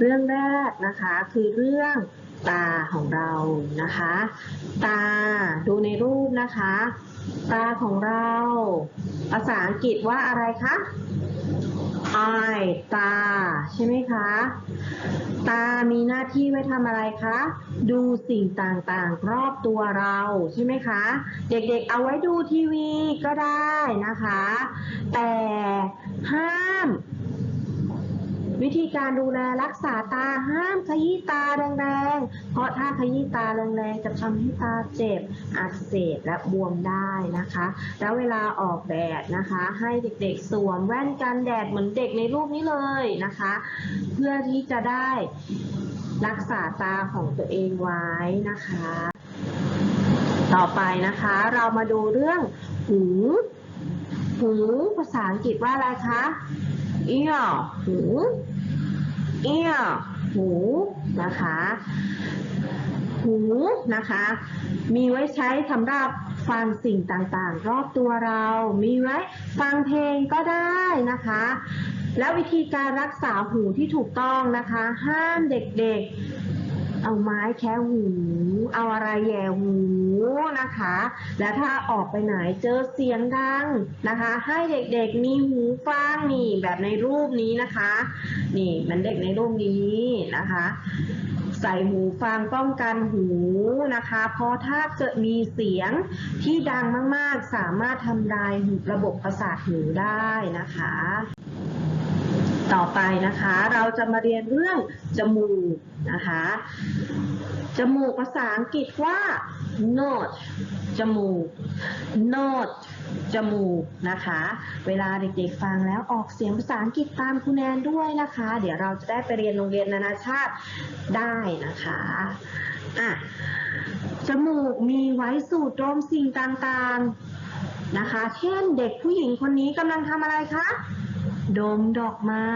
เรื่องแรกนะคะคือเรื่องตาของเรานะคะ ตาดูในรูปนะคะ ตาของเรา ภาษาอังกฤษว่าอะไรคะ eye ตา ใช่ไหมคะ ตามีหน้าที่ไว้ทำอะไรคะ ดูสิ่งต่างๆ รอบตัวเราใช่ไหมคะ เด็กๆ เอาไว้ดูทีวีก็ได้นะคะ แต่ห้าม วิธีการดูแลรักษาตาห้ามขยี้ตาแรงๆ เพราะถ้าขยี้ตาแรงๆจะทำให้ตาเจ็บอักเสบและบวมได้นะคะ แล้วเวลาออกแดดนะคะ ให้เด็กๆสวมแว่นกันแดดเหมือนเด็กในรูปนี้เลยนะคะ เพื่อที่จะได้รักษาตาของตัวเองไว้นะคะ ต่อไปนะคะเรามาดูเรื่องหูหูภาษาอังกฤษว่าอะไรคะ ear หู ear หูนะคะ หูนะคะ มีไว้ใช้สำหรับฟังสิ่งต่างๆ รอบตัวเรา มีไว้ฟังเพลงก็ได้นะคะ แล้ววิธีการรักษาหูที่ถูกต้องนะคะ ห้ามเด็กๆ เอาไม้แค่หู เอาอะไรแย่หู นะคะ และถ้าออกไปไหนเจอเสียงดังนะคะ ให้เด็กๆมีหูฟังนี่แบบในรูปนี้นะคะ นี่มันเด็กในรูปนี้นะคะใส่หูฟังป้องกันหูนะคะ เพราะถ้าเกิดมีเสียงที่ดังมากๆ สามารถทำลายระบบประสาทหูได้นะคะ ต่อไปนะคะ เราจะมาเรียนเรื่องจมูกนะคะ จมูกภาษาอังกฤษว่า nose จมูก nose จมูกนะคะ เวลาเด็กๆฟังแล้วออกเสียงภาษาอังกฤษตามคุณแนนด้วยนะคะ เดี๋ยวเราจะได้ไปเรียนโรงเรียนนานาชาติได้นะคะอะจมูกมีไว้สูดดมสิ่งต่างๆนะคะ เช่นเด็กผู้หญิงคนนี้กำลังทำอะไรคะ ดมดอกไม้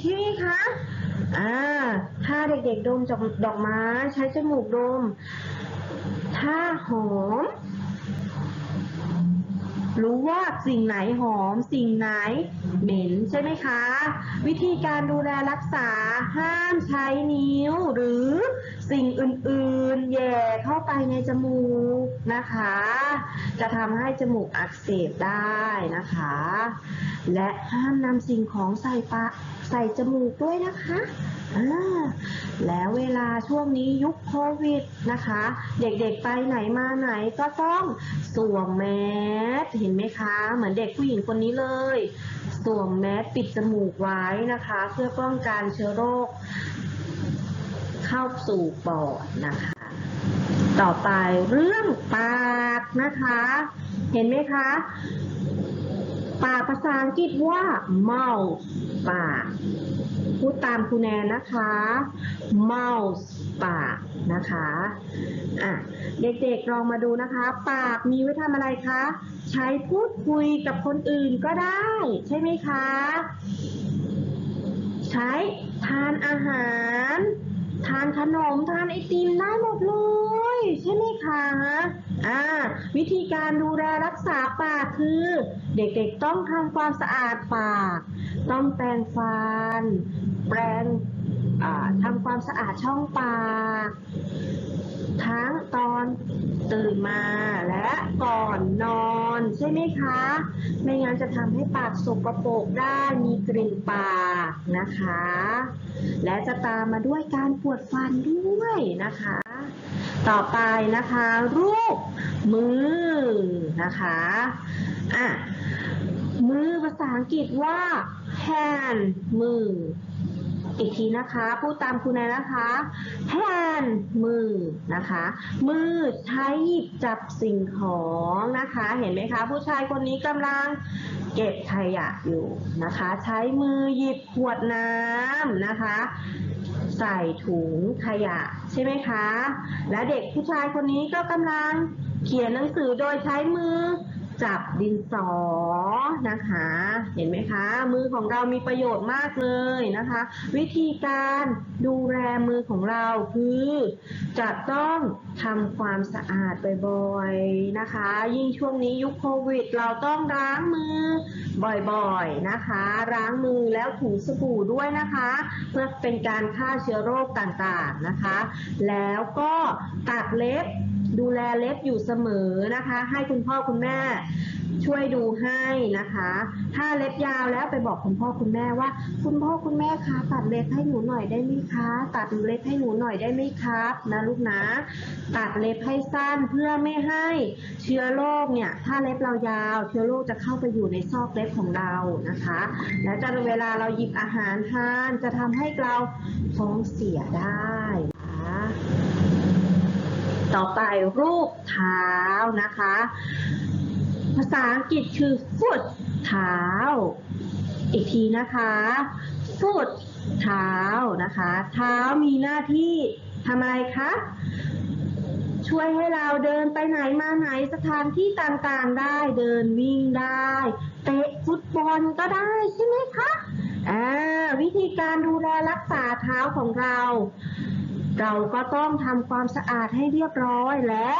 ใช่ไหมคะ อ่าถ้าเด็กๆดมดอกไม้ใช้จมูกดม ถ้าหอม รู้ว่าสิ่งไหนหอม สิ่งไหนเหม็นใช่ไหมคะ วิธีการดูแลรักษาห้ามใช้นิ้วหรือสิ่งอื่นๆ แย่เข้าไปในจมูกนะคะ จะทำให้จมูกอักเสบได้นะคะ และห้ามนำสิ่งของใส่ปากใส่จมูกด้วยนะคะ แล้วเวลาช่วงนี้ยุคโควิดนะคะ เด็กๆไปไหนมาไหนก็ต้องสวมแมสเห็นไหมคะ เหมือนเด็กผู้หญิงคนนี้เลย สวมแมสปิดจมูกไว้นะคะ เพื่อป้องกันเชื้อโรค เข้าสู่ปอดนะคะ ต่อไปเรื่องปากนะคะ เห็นไหมคะปากภาษาอังกฤษว่า mouth ปาก พูดตามครูแนนนะคะ mouth ปากนะคะอะเด็กๆลองมาดูนะคะ ปากมีไว้ทำอะไรคะ ใช้พูดคุยกับคนอื่นก็ได้ ใช่ไหมคะ ใช้ทานอาหาร ทานขนม ทานไอติมได้หมดเลยใช่ไหมคะอ่าวิธีการดูแลรักษาปากคือ เด็กๆต้องทำความสะอาดปาก ต้องแปรงฟัน แปรงทำความสะอาดช่องปาก ทั้งตอนตื่นมาและก่อนนอนใช่ไหมคะ ไม่งั้นจะทำให้ปากสกปรกได้มีกลิ่นปากนะคะ และจะตามมาด้วยการปวดฟันด้วยนะคะ ต่อไปนะคะ รูปมือนะคะ อะมือภาษาอังกฤษว่า hand มือ อีกทีนะคะพูดตามคุณนายนะคะ hand มือนะคะ มือใช้หยิบจับสิ่งของนะคะ เห็นไหมคะ ผู้ชายคนนี้กำลังเก็บขยะอยู่นะคะ ใช้มือหยิบขวดน้ำนะคะ ใส่ถุงขยะใช่ไหมคะ และเด็กผู้ชายคนนี้ก็กำลังเขียนหนังสือโดยใช้มือ จับดินสอนะคะ เห็นไหมคะ มือของเรามีประโยชน์มากเลยนะคะ วิธีการดูแลมือของเราคือจะต้องทำความสะอาดบ่อยๆนะคะ ยิ่งช่วงนี้ยุคโควิด เราต้องล้างมือบ่อยๆนะคะ ล้างมือแล้วถูสบู่ด้วยนะคะ เพื่อเป็นการฆ่าเชื้อโรคต่างๆนะคะ แล้วก็ตัดเล็บดูแลเล็บอยู่เสมอนะคะ ให้คุณพ่อคุณแม่ ช่วยดูให้นะคะ ถ้าเล็บยาวแล้วไปบอกคุณพ่อคุณแม่ว่า คุณพ่อคุณแม่คะตัดเล็บให้หนูหน่อยได้ไหมคะ ตัดเล็บให้หนูหน่อยได้ไหมครับนะลูกนะ ตัดเล็บให้สั้นเพื่อไม่ให้เชื้อโรคเนี่ยถ้าเล็บเรายาว เชื้อโรคจะเข้าไปอยู่ในซอกเล็บของเรานะคะ แล้วจะเวลาเราหยิบอาหารทานจะทำให้เราท้องเสียได้นะคะต่อไปรูปเท้านะคะ ภาษาอังกฤษคือ foot เท้า อีกทีนะคะ foot เท้านะคะ เท้ามีหน้าที่ทำอะไรคะ ช่วยให้เราเดินไปไหนมาไหนสถานที่ต่างๆได้ เดินวิ่งได้ เตะฟุตบอลก็ได้ใช่ไหมคะอ่าวิธีการดูแลรักษาเท้าของเรา เราก็ต้องทำความสะอาดให้เรียบร้อยและ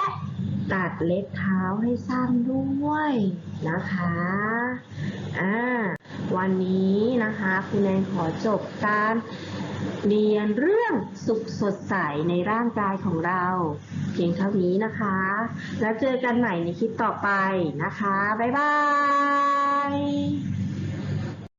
ตัดเล็บเท้าให้สั้นด้วยนะคะอ่าวันนี้นะคะคุณแนนขอจบการเรียนเรื่องสุขสดใสในร่างกายของเรา เพียงเท่านี้นะคะ แล้วเจอกันใหม่ในคลิปต่อไปนะคะ บ๊ายบาย